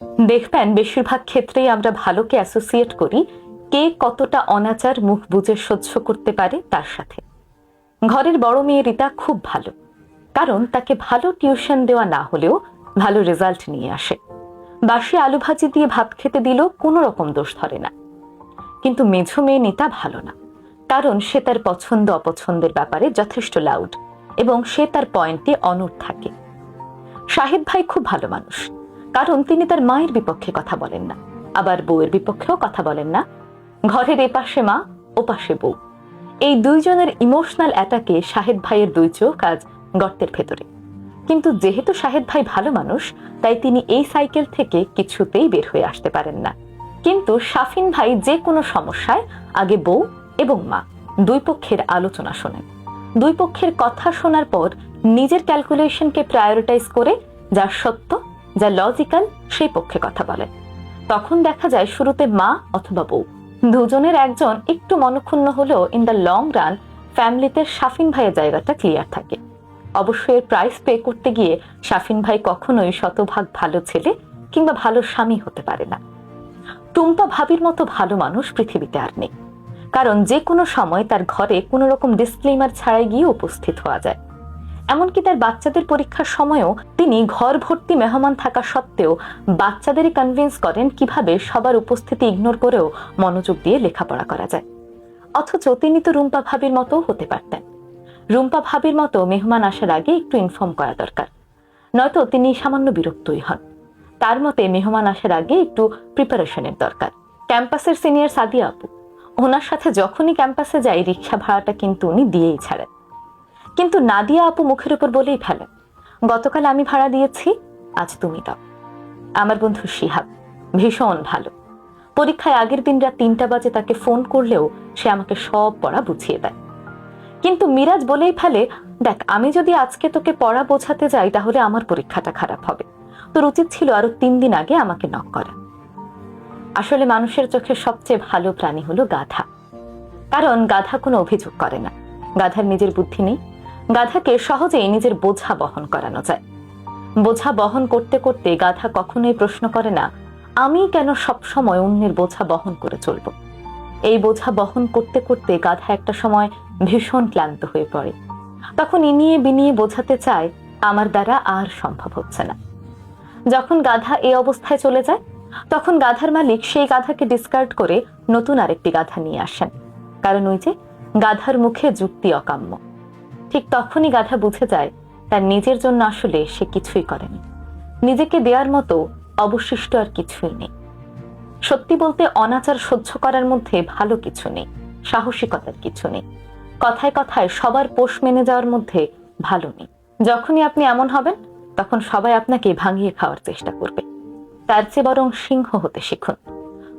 দেখবেন, বেশিরভাগ ক্ষেত্রেই আমরা ভালোকে অ্যাসোসিয়েট করি কে কতটা অনাচার মুখ বুঝে সহ্য করতে পারে তার সাথে। ঘরের বড় মেয়ে রিতা খুব ভালো, কারণ তাকে ভালো টিউশন দেওয়া না হলেও ভালো রেজাল্ট নিয়ে আসে। বাসি আলু ভাজি দিয়ে ভাত খেতে দিলেও কোনো রকম দোষ ধরে না। কিন্তু মেঝো মেয়ে নিতা ভালো না, কারণ সে তার পছন্দ অপছন্দের ব্যাপারে যথেষ্ট লাউড এবং সে তার পয়েন্টে অনড় থাকে। শাহিদ ভাই খুব ভালো মানুষ কারণ তিনি তার মায়ের বিপক্ষে কথা বলেন না। আবার বউয়ের বিপক্ষেও কথা বলেন না। ঘরের এপাশে মা, ওপাশে বউ। এই দুইজনের ইমোশনাল অ্যাটাকে শাহেদ ভাইয়ের দুই চোখ আজ গর্তের ভেতরে। কিন্তু যেহেতু শাহেদ ভাই ভালো মানুষ, তাই তিনি এই সাইকেল থেকে কিছুতেই বের হয়ে আসতে পারেন না। কিন্তু শাফিন ভাই যে কোনো সমস্যায় আগে বউ এবং মা দুই পক্ষের আলোচনা শোনেন। দুই পক্ষের কথা শোনার পর নিজের ক্যালকুলেশনকে প্রায়োরিটাইজ করে যা সত্য যা লজিক্যাল সেই পক্ষে কথা বলেন তখন দেখা যায় শুরুতে মা অথবা বউ। দুজনের একজন একটু মনক্ষুণ্ণ হলেও ইন দ্য লং রান ফ্যামিলিতে শাফিন ভাইয়ের জায়গাটা ক্লিয়ার থাকে। অবশ্যই এর প্রাইস পে করতে গিয়ে শাফিন ভাই কখনোই শতভাগ ভালো ছেলে কিংবা ভালো স্বামী হতে পারে না। টুম্পা ভাবির মতো ভালো মানুষ পৃথিবীতে আর নেই। কারণ যে কোনো সময় তার ঘরে কোনো রকম ডিসক্লেমার ছাড়াই গিয়ে উপস্থিত হওয়া যায়। এমনকি তার বাচ্চাদের পরীক্ষার সময়ও তিনি ঘর ভর্তি মেহমান থাকা সত্ত্বেও বাচ্চাদেরই কনভিন্স করেন কীভাবে সবার উপস্থিতি ইগনোর করেও মনোযোগ দিয়ে লেখাপড়া করা যায়। অথচ তিনি তো রুম্পা ভাবির মতো হতে পারতেন। রুম্পা ভাবির মতো মেহমান আসার আগে একটু ইনফর্ম করা দরকার। নয়তো তিনি সামান্য বিরক্তই হন। তার মতে মেহমান আসার আগে একটু প্রিপারেশনের দরকার। ক্যাম্পাসের সিনিয়র সাদিয়া আপু, ওনার সাথে যখনই ক্যাম্পাসে যাই, রিক্সা ভাড়াটা কিন্তু উনি দিয়েই ছাড়েন। কিন্তু নাদিয়া আপু মুখের উপর বলেই ফেলেন গতকাল আমি ভাড়া দিয়েছি, আজ তুমি দাও। আমার বন্ধু শিহাব, ভীষণ ভালো। পরীক্ষায় আগের দিন রাত তিনটা বাজে তাকে ফোন করলেও সে আমাকে সব পড়া বুঝিয়ে দেয়। কিন্তু মিরাজ বলেই ফেলে দেখ, আমি যদি আজকে তোকে পড়া বোঝাতে যাই, তাহলে আমার পরীক্ষাটা খারাপ হবে। তোর উচিত ছিল আরও তিন দিন আগে আমাকে নক করা। আসলে মানুষের চোখে সবচেয়ে ভালো প্রাণী হলো গাধা। কারণ গাধা কোনো অভিযোগ করে না। গাধার নিজের বুদ্ধি নেই গাধাকে সহজেই নিজের বোঝা বহন করানো যায়। বোঝা বহন করতে করতে গাধা কখনোই প্রশ্ন করে না, আমি কেন সব সময় অন্যের বোঝা বহন করে চলবো? এই বোঝা বহন করতে করতে গাধা একটা সময় ভীষণ ক্লান্ত হয়ে পড়ে। তখন ইনিয়ে বিনিয়ে বোঝাতে চায়, আমার দ্বারা আর সম্ভব হচ্ছে না। যখন গাধা এই অবস্থায় চলে যায়, তখন গাধার মালিক সেই গাধাকে ডিসকার্ড করে নতুন আরেকটি গাধা নিয়ে আসেন। কারণ ওই যে, গাধার মুখে যুক্তি অকাম্য। ঠিক তখনই গাধা বুঝে যায় তার নিজের জন্য আসলে সে কিছুই করেনি। নিজেকে দেওয়ার মতো অবশিষ্ট আর কিছুই নেই। সত্যি বলতে অনাচার সহ্য করার মধ্যে ভালো কিছু নেই, সাহসিকতার কিছু নেই। কথায় কথায় সবার পোষ মেনে যাওয়ার মধ্যে ভালো নেই। যখনই আপনি এমন হবেন, তখন সবাই আপনাকে ভাঙিয়ে খাওয়ার চেষ্টা করবে। তার চেয়ে বরং সিংহ হতে শিখুন।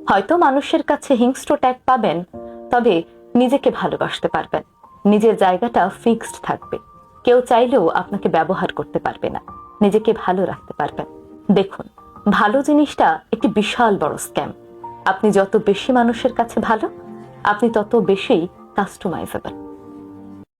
হয়তো মানুষের কাছে হিংস্র ট্যাগ পাবেন, তবে নিজেকে ভালোবাসতে পারবেন। নিজের জায়গাটা ফিক্সড থাকবে। কেউ চাইলেও আপনাকে ব্যবহার করতে পারবে না। নিজেকে ভালো রাখতে পারবেন। দেখুন, ভালো জিনিসটা একটি বিশাল বড় স্ক্যাম আপনি যত বেশি মানুষের কাছে ভালো, আপনি তত বেশি কাস্টমাইজেবল